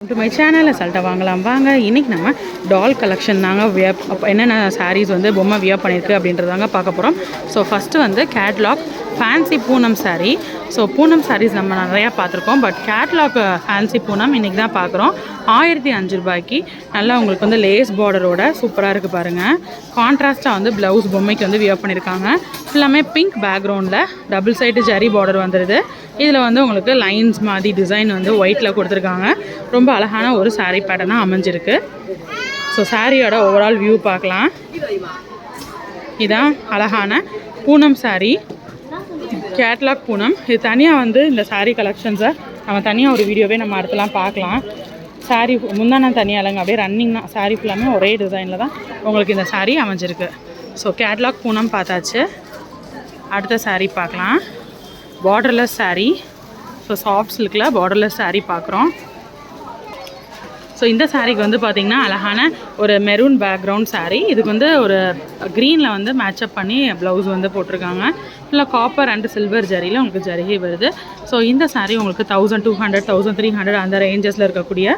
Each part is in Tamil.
டு மை சேனலில் சல்ட்டை வாங்கலாம். வாங்க இன்றைக்கி நம்ம டால் கலெக்ஷன் தாங்க வியப் என்னென்ன சாரீஸ் வந்து பொம்மை வியர் பண்ணியிருக்கு அப்படின்றதாங்க பார்க்க போகிறோம் ஸோ ஃபஸ்ட்டு வந்து catalog fancy Poonam sari so Poonam saris நம்ம நிறையா பார்த்துருக்கோம். But catalog fancy uh, Poonam இன்றைக்கி தான் பார்க்குறோம். ஆயிரத்தி அஞ்சு ரூபாய்க்கு. நல்லா உங்களுக்கு வந்து லேஸ் பார்டரோட சூப்பராக இருக்குது பாருங்கள் கான்ட்ராஸ்ட்டாக வந்து ப்ளவுஸ் பொம்மைக்கு வந்து வியர் பண்ணியிருக்காங்க ஃபுல்லாமே பிங்க் பேக்ரவுண்டில் டபுள் சைடு ஜரி பார்டர் வந்துடுது இதில் வந்து உங்களுக்கு லைன்ஸ் மாதிரி டிசைன் வந்து ஒயிட்டில் கொடுத்துருக்காங்க. ரொம்ப அழகான ஒரு சாரீ பேட்டர்னாக அமைஞ்சிருக்கு. ஸோ சாரியோட ஓவரால் வியூ பார்க்கலாம். இதான் அழகான பூனம் சாரீ கேட்லாக் பூனம். இது தனியாக வந்து இந்த சாரீ கலெக்ஷன்ஸை நம்ம தனியாக ஒரு வீடியோவே நம்ம அடுத்தலாம் பார்க்கலாம். saree முந்தான தனியாக இல்லைங்க அப்படியே ரன்னிங் தான். சாரீ ஃபுல்லாமே ஒரே டிசைனில் தான் உங்களுக்கு இந்த சாரீ அமைஞ்சிருக்கு. ஸோ கேட்லாக் பூனம் பார்த்தாச்சு. அடுத்த சாரீ பார்க்கலாம். பார்டர்லெஸ் சாரீ ஸோ சாஃப்ட் சில்கில் பார்டர்லெஸ் சாரீ பார்க்குறோம். ஸோ இந்த சாரீக்கு வந்து பார்த்திங்கன்னா அழகான ஒரு மெரூன் பேக்ரவுண்ட் சாரீ இதுக்கு வந்து ஒரு க்ரீனில் வந்து மேட்சப் பண்ணி ப்ளவுஸ் வந்து போட்டிருக்காங்க. ஃபுல்லாக காப்பர் அண்ட் சில்வர் ஜரியில் உங்களுக்கு ஜரிகை வருது. ஸோ இந்த சாரீ உங்களுக்கு thousand two hundred thousand three hundred அந்த ரேஞ்சஸில் இருக்கக்கூடிய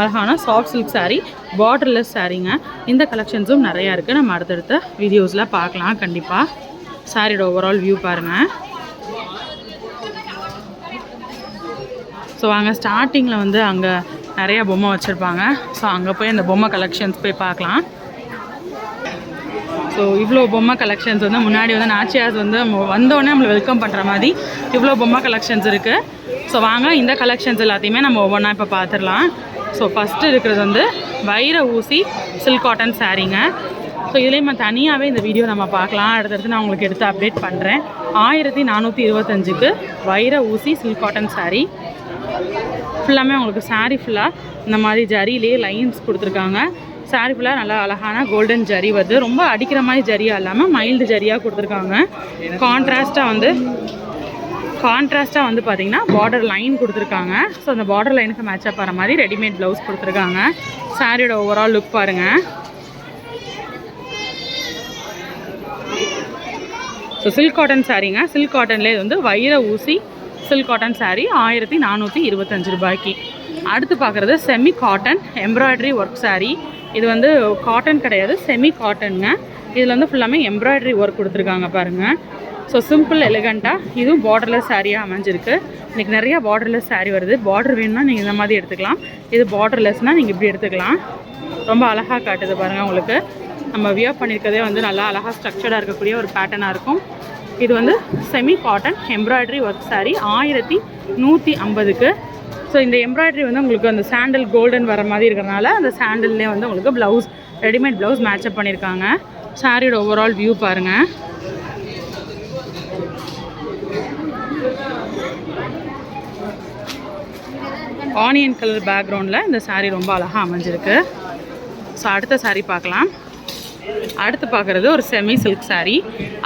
அழகான சாஃப்ட் சில்க் சாரீ பார்டர்லெஸ் சாரீங்க இந்த கலெக்ஷன்ஸும் நிறையா இருக்குது நம்ம அடுத்தடுத்த வீடியோஸில் பார்க்கலாம். கண்டிப்பாக சாரியோட ஓவரால் வியூ பாருங்கள் ஸோ அங்கே ஸ்டார்டிங்கில் வந்து அங்கே நிறைய பொம்மை வச்சுருப்பாங்க. ஸோ அங்கே போய் அந்த பொம்மை கலெக்ஷன்ஸ் போய் பார்க்கலாம். ஸோ இவ்வளோ பொம்மை கலெக்ஷன்ஸ் வந்து முன்னாடி வந்து நாச்சியாஸ் வந்து நம்ம வந்தோடனே நம்மளை வெல்கம் பண்ணுற மாதிரி இவ்வளோ பொம்மை கலெக்ஷன்ஸ் இருக்குது ஸோ வாங்க இந்த கலெக்ஷன்ஸ் எல்லாத்தையுமே நம்ம ஒவ்வொன்றா இப்போ பார்த்துடலாம் ஸோ ஃபஸ்ட்டு இருக்கிறது வந்து வைர ஊசி சில்க் காட்டன் சாரீங்க ஸோ இதுலேயும் நம்ம தனியாகவே இந்த வீடியோ நம்ம பார்க்கலாம். அடுத்தடுத்து நான் உங்களுக்கு எடுத்து அப்டேட் பண்ணுறேன் ஆயிரத்தி நானூற்றி இருபத்தஞ்சுக்கு வைர ஊசி சில்க் காட்டன் சாரீ ஃபுல்லாமே உங்களுக்கு saree ஃபுல்லாக இந்த மாதிரி ஜரியிலே லைன்ஸ் கொடுத்துருக்காங்க. saree ஃபுல்லாக நல்லா அழகான கோல்டன் ஜரி வருது. ரொம்ப அடிக்கிற மாதிரி ஜரியாக இல்லாமல் மைல்டு ஜரியாக கொடுத்துருக்காங்க. கான்ட்ராஸ்ட்டாக வந்து கான்ட்ராஸ்ட்டாக வந்து பார்த்தீங்கன்னா பார்டர் லைன் கொடுத்துருக்காங்க. ஸோ அந்த பார்டர் லைனுக்கு மேட்சப் ஆகிற மாதிரி ரெடிமேட் ப்ளவுஸ் கொடுத்துருக்காங்க. சாரியோட ஓவரால் லுக் பாருங்கள் ஸோ சில்க் காட்டன் சாரீங்க சில்க் காட்டன்லேயே வந்து வைர ஊசி சில்க் காட்டன் சாரீ ஆயிரத்தி நானூற்றி இருபத்தஞ்சு ரூபாய்க்கு. அடுத்து பார்க்குறது semi cotton embroidery work sari இது வந்து காட்டன் கிடையாது செமி காட்டனுங்க இதில் வந்து ஃபுல்லாமே எம்ப்ராய்டரி ஒர்க் கொடுத்துருக்காங்க பாருங்கள் ஸோ சிம்பிள் எலிகண்ட்டாக இதுவும் பார்டர்லெஸ் சாரியாக அமைஞ்சிருக்கு. இன்றைக்கி நிறையா பார்டர்லெஸ் சாரீ வருது. பார்டர் வேணும்னா நீங்கள் இந்த மாதிரி எடுத்துக்கலாம். இது பார்டர்லெஸ்னால் நீங்கள் இப்படி எடுத்துக்கலாம். ரொம்ப அழகாக காட்டுது பாருங்கள் உங்களுக்கு. நம்ம வியர் பண்ணியிருக்கதே வந்து நல்லா அழகாக ஸ்ட்ரக்சர்டாக இருக்கக்கூடிய ஒரு பேட்டர்னாக இருக்கும். இது வந்து semi cotton embroidery work sari ஆயிரத்தி நூற்றி ஐம்பதுக்கு. ஸோ இந்த எம்ப்ராய்டரி வந்து உங்களுக்கு அந்த சாண்டில் கோல்டன் வர மாதிரி இருக்கிறனால அந்த சாண்டில்லே வந்து உங்களுக்கு ப்ளவுஸ் ரெடிமேட் ப்ளவுஸ் மேட்சப் பண்ணியிருக்காங்க. சாரியோட ஓவரால் வியூ பாருங்கள் ஆனியன் கலர் பேக்ரவுண்டில் இந்த saree ரொம்ப அழகாக அமைஞ்சிருக்கு. ஸோ அடுத்த saree பார்க்கலாம். அடுத்து பார்க்குறது ஒரு செமி சில்க் சாரீ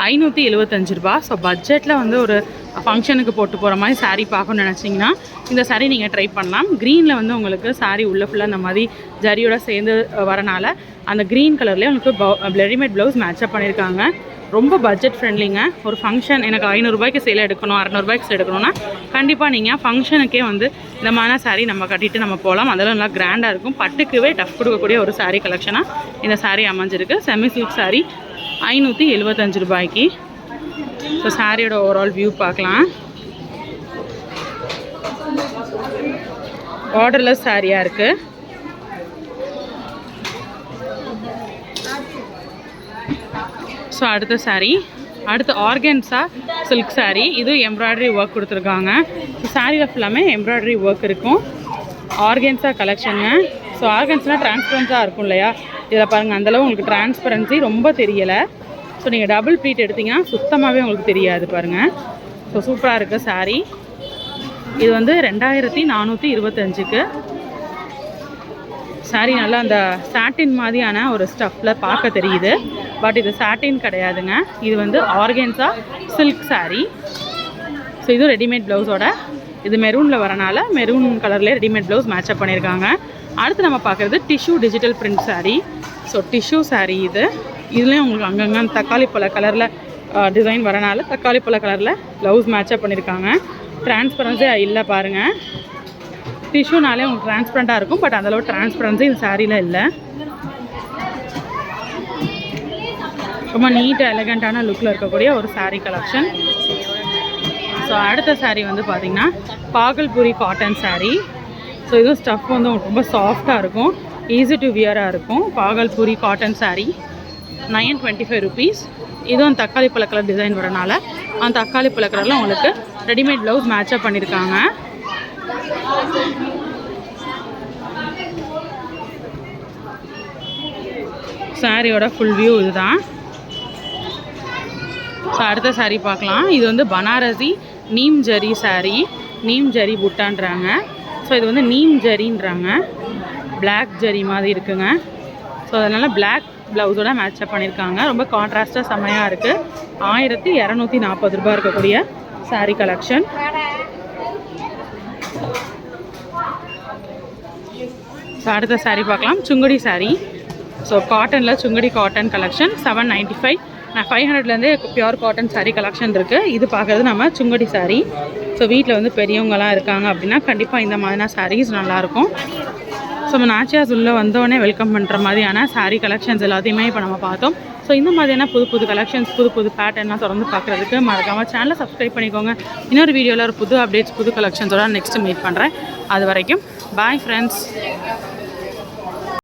ஐநூற்றி எழுபத்தஞ்சு ரூபா. ஸோ பட்ஜெட்டில் வந்து ஒரு ஃபங்க்ஷனுக்கு போட்டு போகிற மாதிரி சாரீ பார்க்கணும்னு நினச்சிங்கன்னா இந்த சாரீ நீங்கள் ட்ரை பண்ணலாம். க்ரீனில் வந்து உங்களுக்கு சாரீ உள்ள ஃபுல்லாக இந்த மாதிரி ஜரியோட சேர்ந்து வரனால அந்த க்ரீன் கலர்லேயே உங்களுக்கு ரெடிமேட் ப்ளவுஸ் மேட்சப் பண்ணியிருக்காங்க. ரொம்ப பட்ஜெட் ஃப்ரெண்ட்லிங்க ஒரு ஃபங்க்ஷன் எனக்கு ஐநூறுரூபாய்க்கு சேலை எடுக்கணும் அறநூறுபாய்க்கு எடுக்கணும்னா கண்டிப்பாக நீங்கள் ஃபங்க்ஷனுக்கே வந்து இந்த மாதிரி சாரீ நம்ம கட்டிட்டு நம்ம போகலாம் அதெல்லாம் நல்லா கிராண்டாக இருக்கும். பட்டுக்குவே டஃப் கொடுக்கக்கூடிய ஒரு சாரீ கலெக்ஷனாக இந்த சாரீ அமைஞ்சிருக்கு. செமி சில்க் சாரீ ஐநூற்றி எழுபத்தஞ்சு ரூபாய்க்கு ஸோ சாரியோட ஓவரால் வியூ பார்க்கலாம். பார்டர்லெஸ் சாரியாக இருக்குது ஸோ அடுத்த சாரீ அடுத்து ஆர்கன்ஸா சில்க் சாரீ இது எம்ப்ராய்டரி ஒர்க் கொடுத்துருக்காங்க. ஸோ சாரியில் ஃபுல்லாமே எம்ப்ராய்டரி ஒர்க் இருக்கும். ஆர்கன்ஸா கலெக்ஷனுங்க ஸோ ஆர்கன்ஸ்னால் டிரான்ஸ்பரன்ஸாக இருக்கும் இல்லையா? இதில் பாருங்கள் அந்தளவு உங்களுக்கு டிரான்ஸ்பரன்சி ரொம்ப தெரியலை. ஸோ நீங்கள் டபுள் ப்ளீட் எடுத்தீங்கன்னா சுத்தமாகவே உங்களுக்கு தெரியாது பாருங்கள் ஸோ சூப்பராக இருக்குது சாரீ இது வந்து ரெண்டாயிரத்தி நானூற்றி இருபத்தஞ்சுக்கு. சாரீ நல்லா அந்த சாட்டின் மாதிரியான ஒரு ஸ்டஃப்பில் பார்க்க தெரியுது. பட் இது சாட்டின் கிடையாதுங்க. இது வந்து ஆர்கன்ஸா சில்க் சாரீ ஸோ இதுவும் ரெடிமேட் ப்ளவுஸோட இது மெரூனில் வரனால மெரூன் கலர்லேயே ரெடிமேட் ப்ளவுஸ் மேட்சப் பண்ணியிருக்காங்க. அடுத்து நம்ம பார்க்குறது tissue digital print sari so tissue sari இது. இதுலேயும் உங்களுக்கு அங்கங்கே தக்காளி பழ கலரில் டிசைன் வரனால தக்காளி பழ கலரில் ப்ளவுஸ் மேட்சப் பண்ணியிருக்காங்க. டிரான்ஸ்பரன்ஸே இல்லை பாருங்கள் டிஷ்யூனாலே உங்களுக்கு டிரான்ஸ்பரண்ட்டாக இருக்கும் பட் அந்தளவு டிரான்ஸ்பரன்சி இந்த சாரியில் இல்லை. ரொம்ப நீட்டாக எலகண்ட்டான லுக்கில் இருக்கக்கூடிய ஒரு சாரீ கலெக்ஷன் ஸோ அடுத்த சாரீ வந்து பார்த்திங்கன்னா பாகல்புரி காட்டன் சாரீ ஸோ இதுவும் ஸ்டஃப் வந்து ரொம்ப சாஃப்டாக இருக்கும் ஈஸி டு வியராக இருக்கும் Bhagalpuri cotton sari nine twenty five rupees இதுவும் தக்காளி பழ கலர் டிசைன் வரனால அந்த தக்காளி பழ கலரில் உங்களுக்கு ரெடிமேட் ப்ளவுஸ் மேட்சப் பண்ணியிருக்காங்க சாரியோட ஃபுல் வியூ இதுதான். ஸோ அடுத்த saree பார்க்கலாம். இது வந்து பனாரசி நீம் ஜரி saree. நீம் ஜரி புட்டான்றாங்க. ஸோ இது வந்து நீம் ஜரின்றாங்க. பிளாக் ஜரி மாதிரி இருக்குங்க. ஸோ அதனால் பிளாக் ப்ளவுஸோட மேட்சப் பண்ணியிருக்காங்க ரொம்ப கான்ட்ராஸ்டாக செம்மையாக இருக்குது ஆயிரத்தி இரநூத்தி நாற்பது ரூபாய் இருக்கக்கூடிய saree கலெக்ஷன் ஸோ அடுத்த saree பார்க்கலாம். சுங்குடி saree. ஸோ காட்டனில் Sungudi cotton collection seven ninety five நான் ஃபைவ் ஹண்ட்ரட்லேருந்தே பியூர் காட்டன் சாரீ கலெக்ஷன் இருக்குது இது பார்க்குறது நம்ம சுங்குடி சாரீ ஸோ வீட்டில் வந்து பெரியவங்கலாம் இருக்காங்க அப்படின்னா கண்டிப்பாக இந்த மாதிரியான சாரீஸ் நல்லாயிருக்கும். ஸோ நம்ம நாச்சியாஸ் உள்ளே வந்தோடனே வெல்கம் பண்ணுற மாதிரியான சாரீ கலெக்ஷன்ஸ் எல்லாத்தையுமே இப்போ நம்ம பார்த்தோம். ஸோ இந்த மாதிரியான புது புது கலெக்ஷன்ஸ் புது புது பேட்டர்ன்லாம் தொடர்ந்து பார்க்குறதுக்கு மறக்காமல் சேனலை சப்ஸ்கிரைப் பண்ணிக்கோங்க. இன்னொரு வீடியோவில் ஒரு புது அப்டேட்ஸ் புது கலெக்ஷன்ஸோட நெக்ஸ்ட்டு மீட் பண்ணுறேன் அது வரைக்கும் பாய் ஃப்ரெண்ட்ஸ்